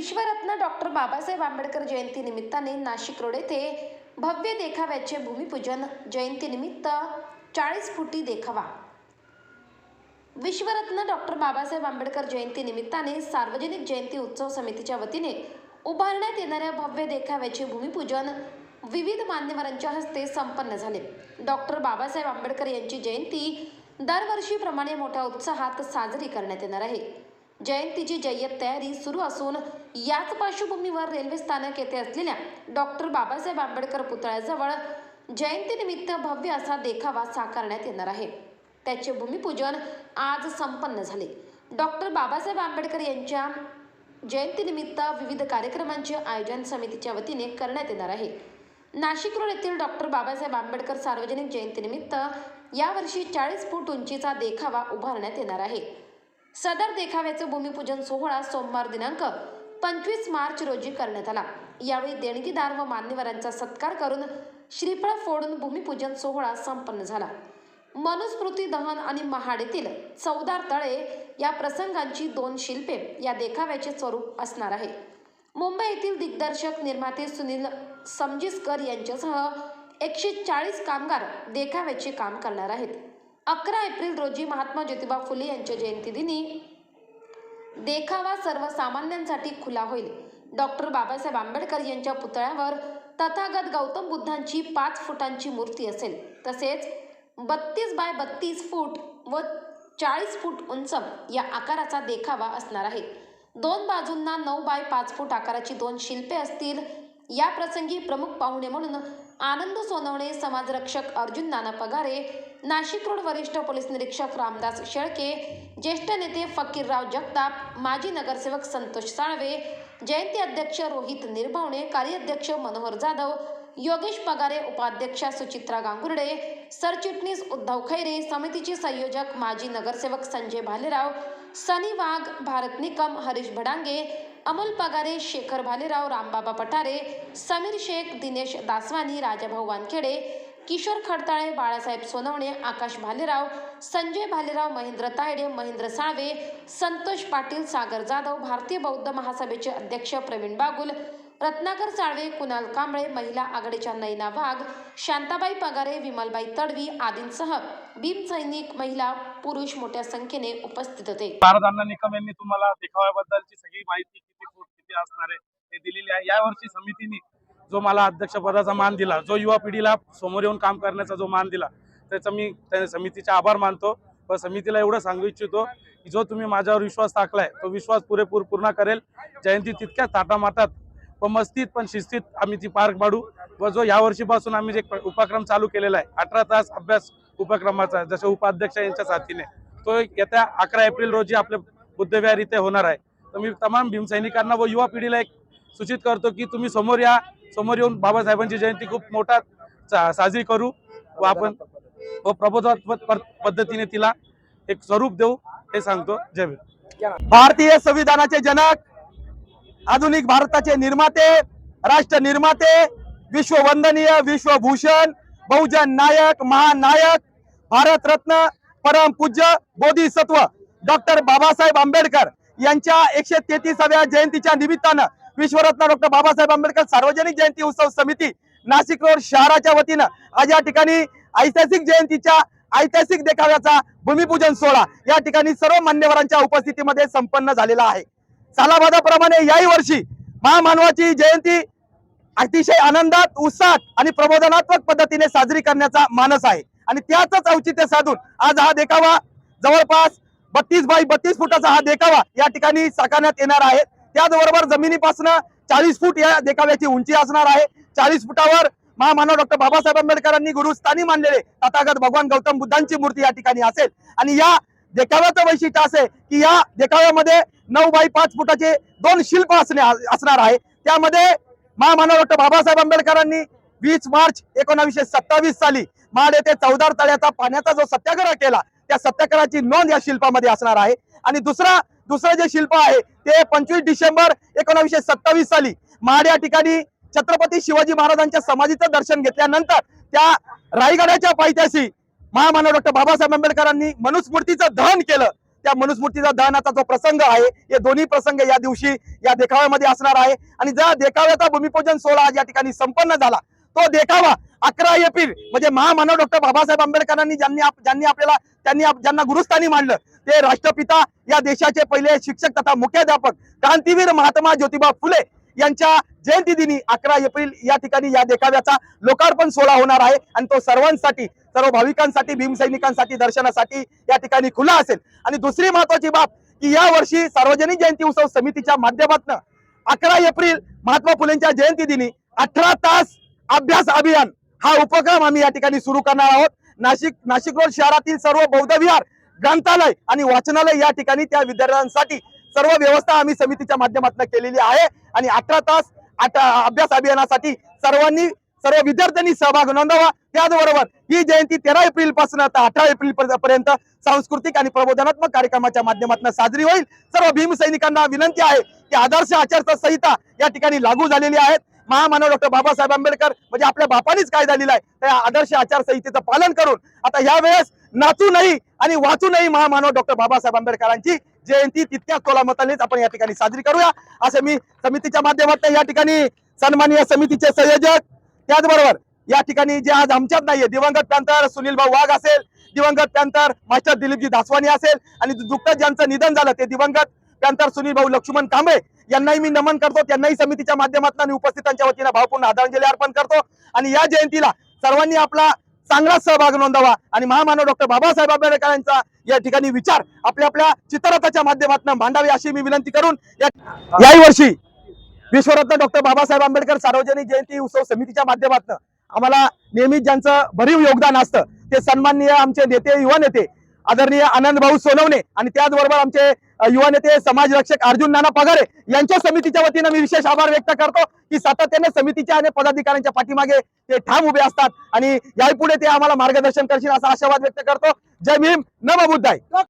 विश्वरत्न doctor Babasaheb Ambedkar Jayanti निमित्ताने Nashik road येथे भव्य देखाव्याचे भूमिपूजन. जयंतीनिमित्त चाळीस फुटी देखावा. विश्वरत्न डॉक्टर बाबासाहेब आंबेडकर जयंती निमित्ताने सार्वजनिक जयंती उत्सव समितीच्या वतीने उभारण्यात येणाऱ्या भव्य देखाव्याचे भूमिपूजन विविध मान्यवरांच्या हस्ते संपन्न झाले. डॉक्टर बाबासाहेब आंबेडकर यांची जयंती दरवर्षीप्रमाणे मोठ्या उत्साहात साजरी करण्यात येणार आहे. जयंतीची जय्यत तयारी सुरू असून याच पार्श्वभूमीवर रेल्वे स्थानक येथे असलेल्या डॉक्टर बाबासाहेब आंबेडकर पुतळ्याजवळ जयंतीनिमित्त भव्य असा देखावा साकारण्यात येणार आहे. त्याचे भूमिपूजन आज संपन्न झाले. डॉक्टर बाबासाहेब आंबेडकर यांच्या जयंतीनिमित्त विविध कार्यक्रमांचे आयोजन समितीच्या वतीने करण्यात येणार आहे. नाशिक रोड येथील डॉक्टर बाबासाहेब आंबेडकर सार्वजनिक जयंतीनिमित्त यावर्षी चाळीस फूट उंचीचा देखावा उभारण्यात येणार आहे. सदर देखाव्याचं भूमिपूजन सोहळा सोमवार दिनांक पंचवीस मार्च रोजी करण्यात आला. यावेळी देणगीदार व मान्यवरांचा सत्कार करून श्रीफळ फोडून भूमिपूजन सोहळा संपन्न झाला. मनुस्मृती दहन आणि महाड येथील चौदार तळे या प्रसंगांची दोन शिल्पे या देखाव्याचे स्वरूप असणार आहे. मुंबई येथील दिग्दर्शक निर्माते सुनील समजिसकर यांच्यासह एकशे चाळीस कामगार देखाव्याचे काम करणार आहेत. अकरा एप्रिल रोजी महात्मा ज्योतिबा फुले यांच्या जयंतीदिनी देखावा सर्वसामान्यांसाठी खुला होईल. डॉक्टर बाबासाहेब आंबेडकर यांच्या पुतळ्यावर तथागत गौतम बुद्धांची पाच फुटांची मूर्ती असेल. तसेच बत्तीस बाय बत्तीस फूट व चाळीस फूट उंच या आकाराचा देखावा असणार आहे. दोन बाजूंना नऊ बाय पाच फूट आकाराची दोन शिल्पे असतील. या प्रसंगी प्रमुख पाहुणे म्हणून आनंद सोनवणे समाजरक्षक अर्जुन नाना पगारे नाशिक रोड वरिष्ठ पोलीस निरीक्षक रामदास शेळके ज्येष्ठ नेते फकीरराव जगताप माजी नगरसेवक संतोष साळवे जयंती अध्यक्ष रोहित निर्भवणे कार्याध्यक्ष मनोहर जाधव योगेश पगारे उपाध्यक्षा सुचित्रा गांगुर्डे सरचिटणीस उद्धव खैरे समितीचे संयोजक माजी नगरसेवक संजय भालेराव सनी वाघ भारत निकम हरीश भडांगे अमोल पगारे शेखर भालेराव रामबाबा पठारे समीर शेख दिनेश दासवानी राजाभाऊ वानखेडे किशोर खडताळे बाळासाहेब सोनवणे आकाश भालेराव संजय भालेराव महेंद्र तायडे महेंद्र साळवे संतोष पाटील सागर जाधव भारतीय बौद्ध महासभेचे अध्यक्ष प्रवीण बागुल रत्नाकर साळवे कुणाल कांबळे महिला आघाडीच्या नैना वाघ शांताबाई पगारे विमलबाई तडवी आदींसह भीम सैनिक महिला पुरुष मोठ्या संख्येने उपस्थित होते. भारत निकम यांनी तुम्हाला देखाव्याबद्दलची सगळी माहिती किती फूट किती असणार आहे ते दिलेली आहे. यावर्षी समितीने जो मला अध्यक्षपदाचा मान दिला जो युवा पिढीला समोर येऊन काम करण्याचा जो मान दिला त्याचा मी त्या समितीचा आभार मानतो. व समितीला एवढं सांगू इच्छितो की जो तुम्ही माझ्यावर विश्वास टाकलाय तो विश्वास पुरेपूर पूर्ण करेल. जयंती तितक्या ताटामाटात व मस्तीत पण शिस्तीत आम्ही ती पार पाडू व जो यावर्षीपासून आम्ही जे उपक्रम चालू केलेला आहे अठरा तास अभ्यास उपक्रमाचा जसे उपाध्यक्ष यांच्या साथीने. तो येत्या अकरा एप्रिल रोजी आपल्या बुद्धविहार इथे होणार आहे. तर मी तमाम भीमसैनिकांना व युवा पिढीला एक सूचित करतो की तुम्ही समोर या. समोर येऊन बाबासाहेबांची जयंती खूप मोठा सा- साजरी करू व आपण व प्रबोधात्मक पद- पद्धतीने तिला एक स्वरूप देऊ हे सांगतो. जय भीम. भारतीय संविधानाचे जनक आधुनिक भारताचे निर्माते राष्ट्र निर्माते विश्ववंदनीय विश्वभूषण बहुजन नायक महानायक भारतरत्न परम पूज्य बोधिसत्व डॉक्टर बाबासाहेब आंबेडकर यांच्या एकशे तेहतीसाव्या जयंतीच्या निमित्तानं विश्वरत्न डॉक्टर बाबासाहेब आंबेडकर सार्वजनिक जयंती उत्सव समिती नाशिक रोड शहराच्या वतीनं आज या ठिकाणी ऐतिहासिक जयंतीच्या ऐतिहासिक देखाव्याचा भूमिपूजन सोहळा या ठिकाणी सर्व मान्यवरांच्या उपस्थितीमध्ये संपन्न झालेला आहे. सालाबादाप्रमाणे याही वर्षी महामानवाची जयंती अतिशय आनंदात उत्साहात आणि प्रबोधनात्मक पद्धतीने साजरी करण्याचा मानस आहे. आणि त्याचंच औचित्य साधून आज हा देखावा जवळपास बत्तीस बाय बत्तीस फुटाचा हा देखावा या ठिकाणी साकारण्यात येणार आहे. त्याचबरोबर जमिनीपासून चाळीस फूट या देखाव्याची उंची असणार आहे. चाळीस फुटावर महामानव डॉक्टर बाबासाहेब आंबेडकरांनी गुरुस्थानी मानलेले तथागत भगवान गौतम बुद्धांची मूर्ती या ठिकाणी असेल. आणि या देखाव्याचं वैशिष्ट्य असे की या देखाव्यामध्ये नऊ बाय पाच फुटाचे दोन शिल्प असणे असणार आहे. त्यामध्ये महामानव डॉक्टर बाबासाहेब आंबेडकरांनी वीस मार्च एकोणावीसशे सत्तावीस साली माड येथे चौदार तळ्याचा पाण्याचा जो सत्याग्रह केला त्या सत्याग्रहाची नोंद या शिल्पामध्ये असणार आहे. आणि दुसरा दुसरं जे शिल्प आहे ते पंचवीस डिसेंबर एकोणावीसशे सत्तावीस साली माड या ठिकाणी छत्रपती शिवाजी महाराजांच्या समाधीचं दर्शन घेतल्यानंतर त्या रायगडाच्या पायथ्याशी महामानव डॉक्टर बाबासाहेब आंबेडकरांनी मनुस्मृतीचं दहन केलं. त्या मनुस्मृतीचा दहनाचा जो प्रसंग आहे हे दोन्ही प्रसंग या दिवशी या देखाव्यामध्ये असणार आहे. आणि ज्या देखाव्याचा भूमिपूजन सोहळा आज या ठिकाणी संपन्न झाला तो देखावा. अकरा एप्रिल. म्हणजे महामानव डॉक्टर बाबासाहेब आंबेडकरांनी ज्यांनी आप- ज्यांनी आपल्याला त्यांनी आप- ज्यांना गुरुस्थानी मांडलं ते राष्ट्रपिता या देशाचे पहिले शिक्षक तथा मुख्याध्यापक क्रांतीवीर महात्मा ज्योतिबा फुले यांच्या जयंती दिनी अकरा एप्रिल या ठिकाणी या देखाव्याचा लोकार्पण सोहळा होणार आहे. आणि तो सर्वांसाठी सर्व भाविकांसाठी भीमसैनिकांसाठी दर्शनासाठी या ठिकाणी खुला असेल. आणि दुसरी महत्वाची बाब की या वर्षी सार्वजनिक जयंती उत्सव समितीच्या माध्यमातून अकरा एप्रिल महात्मा फुलेंच्या जयंती दिनी अठरा तास अभ्यास अभियान हा उपक्रम आम्ही या ठिकाणी सुरू करणार आहोत. नाशिक नाशिक रोड शहरातील सर्व बौद्ध विहार ग्रंथालय आणि वाचनालय या ठिकाणी त्या विद्यार्थ्यांसाठी सर्व व्यवस्था आम्ही समितीच्या माध्यमातून केलेली आहे. आणि अठरा तास अभ्यास अभियानासाठी सर्वांनी सर्व विद्यार्थ्यांनी सहभाग नोंदवा. त्याचबरोबर ही जयंती तेरा एप्रिलपासून आता अठरा एप्रिल पर्यंत सांस्कृतिक आणि प्रबोधनात्मक कार्यक्रमाच्या माध्यमातून साजरी होईल. सर्व भीमसैनिकांना विनंती आहे की आदर्श आचारसंहिता या ठिकाणी लागू झालेली आहेत महामानव डॉक्टर बाबासाहेब आंबेडकर म्हणजे आपल्या बापानीच काय झालेलं आहे? त्या आदर्श आचारसंहितेचं पालन करून आता यावेळेस वेळेस नाचूनही आणि वाचूनही महामानव डॉक्टर बाबासाहेब आंबेडकरांची जयंती तितक्याच तोलामतानेच आपण या ठिकाणी साजरी करूया. असे मी समितीच्या माध्यमातून या ठिकाणी सन्माननीय समितीचे संयोजक त्याचबरोबर या ठिकाणी जे आज आमच्यात नाहीये दिवंगत पॅंथर सुनील भाऊ वाघ असेल दिवंगत पॅंथर मास्टर दिलीपजी दासवानी असेल आणि दुःखद ज्यांचं निधन झालं ते दिवंगत त्यानंतर सुनील भाऊ लक्ष्मण कांबळे यांनाही मी नमन करतो. त्यांनाही समितीच्या माध्यमातून आणि उपस्थितांच्या वतीनं भावपूर्ण आदरांजली अर्पण करतो. आणि या जयंतीला सर्वांनी आपला चांगला सहभाग नोंदवा. आणि महामानव डॉक्टर बाबासाहेब आंबेडकरांचा या ठिकाणी विचार आपल्या आपल्या चित्ररथाच्या माध्यमातून मांडावे अशी मी विनंती करून या- याही वर्षी विश्वरत्न डॉक्टर बाबासाहेब आंबेडकर सार्वजनिक जयंती उत्सव समितीच्या माध्यमातून आम्हाला नेहमीच ज्यांचं भरीव योगदान असतं ते सन्माननीय आमचे नेते युवा नेते आदरणीय आनंद भाऊ सोनवणे आणि त्याचबरोबर आमचे युवा नेते समाजरक्षक अर्जुन नाना पगारे यांच्या समितीच्या वतीनं मी विशेष आभार व्यक्त करतो की सातत्याने समितीच्या आणि पदाधिकाऱ्यांच्या पाठीमागे ते ठाम उभे असतात. आणि यापुढे ते आम्हाला मार्गदर्शन करशील असा आशावाद व्यक्त करतो. जय भीम. नम बुद्धाय.